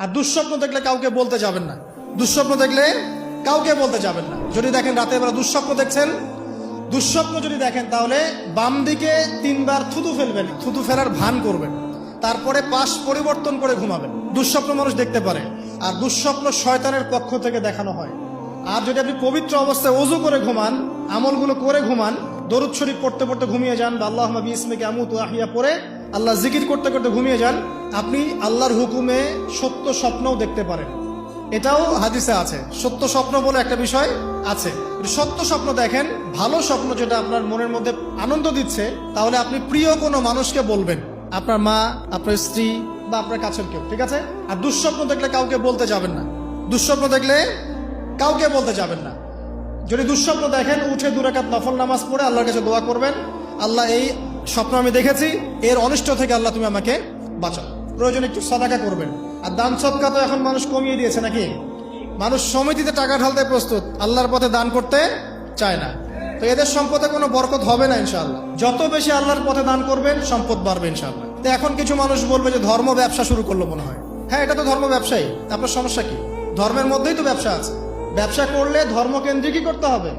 আর দুঃস্বপ্ন দেখলে কাউকে বলতে যাবেন না। দুঃস্বপ্ন দেখলে কাউকে বলতে যাবেন না। যদি দেখেন রাতে বেলা দুঃস্বপ্ন দেখছেন, দুঃস্বপ্ন যদি দেখেন, তাহলে বাম দিকে তিনবার থুতু ফেলবেন, থুতু ফেলার ভান করবেন। তারপরে পাশ পরিবর্তন করে ঘুমাবেন। দুঃস্বপ্ন মানুষ দেখতে পারে। আর দুঃস্বপ্ন শয়তানের পক্ষ থেকে দেখানো হয়। আর যদি আপনি পবিত্র অবস্থায় অজু করে ঘুমান, আমলগুলো করে ঘুমান, দরুদ শরীফ পড়তে পড়তে ঘুমিয়ে যান বা আল্লাহ ইসমিকে আমুত আহিয়া পড়ে আল্লাহ জিকির করতে করতে ঘুমিয়ে যান। আপনি আল্লাহর হুকুমে সত্য স্বপ্নও দেখতে পারেন। এটাও হাদিসে আছে। সত্য স্বপ্ন বলে একটা বিষয় আছে। সত্য স্বপ্ন দেখেন, ভালো স্বপ্ন যেটা আপনার মনের মধ্যে আনন্দ দিচ্ছে, তাহলে আপনি প্রিয় কোনো মানুষকে বলবেন। আপনার মা, আপনার স্ত্রী বা আপনার কাছের কেউ, ঠিক আছে? আর দুঃস্বপ্ন দেখলে কাউকে বলতে যাবেন না। দুঃস্বপ্ন দেখলে কাউকে বলতে যাবেন না। যদি দুঃস্বপ্ন দেখেন, উঠে দুরাকাত নফল নামাজ পড়ে আল্লাহর কাছে দোয়া করবেন, আল্লাহ এই স্বপ্ন আমি দেখেছি, এর অনিষ্ট থেকে আল্লাহ তুমি আমাকে বাঁচাও। প্রয়োজন একটু সদাকা করবেন। আর দান সৎকা তো এখন মানুষ কমিয়ে দিয়েছে নাকি? মানুষ সমিতিতে টাকা ঢালতে প্রস্তুত, আল্লাহর পথে দান করতে চায় না। তো এদের সম্পদে কোনো বরকত হবে না ইনশাআল্লাহ। যত বেশি আল্লাহর পথে দান করবেন, সম্পদ বাড়বে ইনশাআল্লাহ। তো এখন কিছু মানুষ বলবে যে ধর্ম ব্যবসা শুরু করল মনে হয়। হ্যাঁ এটা তো ধর্ম ব্যবসায়ী। আপনার সমস্যা কি? ধর্মের মধ্যেই তো ব্যবসা আছে। ব্যবসা করলে ধর্মকেন্দ্রিকই করতে হবে।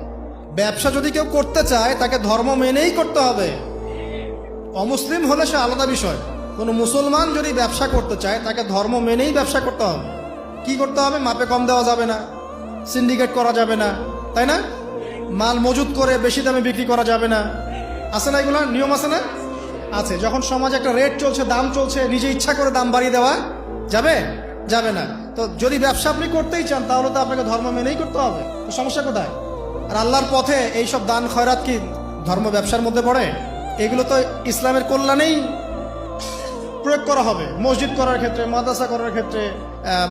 ব্যবসা যদি কেউ করতে চায়, তাকে ধর্ম মেনেই করতে হবে। অমুসলিম হলে সে আলাদা বিষয়। কোনো মুসলমান যদি ব্যবসা করতে চায়, তাকে ধর্ম মেনেই ব্যবসা করতে হবে। কি করতে হবে? মাপে কম দেওয়া যাবে না। সিন্ডিকেট করা যাবে না। তাই না? মাল মজুত করে বেশি দামে বিক্রি করা যাবে না। আছে না এগুলো? নিয়ম আছে না? আছে। যখন সমাজে একটা রেট চলছে, দাম চলছে, নিজে ইচ্ছা করে দাম বাড়িয়ে দেওয়া যাবে? যাবে না। তো যদি ব্যবসা আপনি করতেই চান, তাহলে তো আপনাকে ধর্ম মেনেই করতে হবে। তো সমস্যা কোথায়? আর আল্লাহর পথে এইসব দান, খয়রাত কি ধর্ম ব্যবসার মধ্যে পড়ে? এগুলো তো ইসলামের কল্যাণেই প্রয়োগ করা হবে। মসজিদ করার ক্ষেত্রে মাদ্রাসা করার ক্ষেত্রে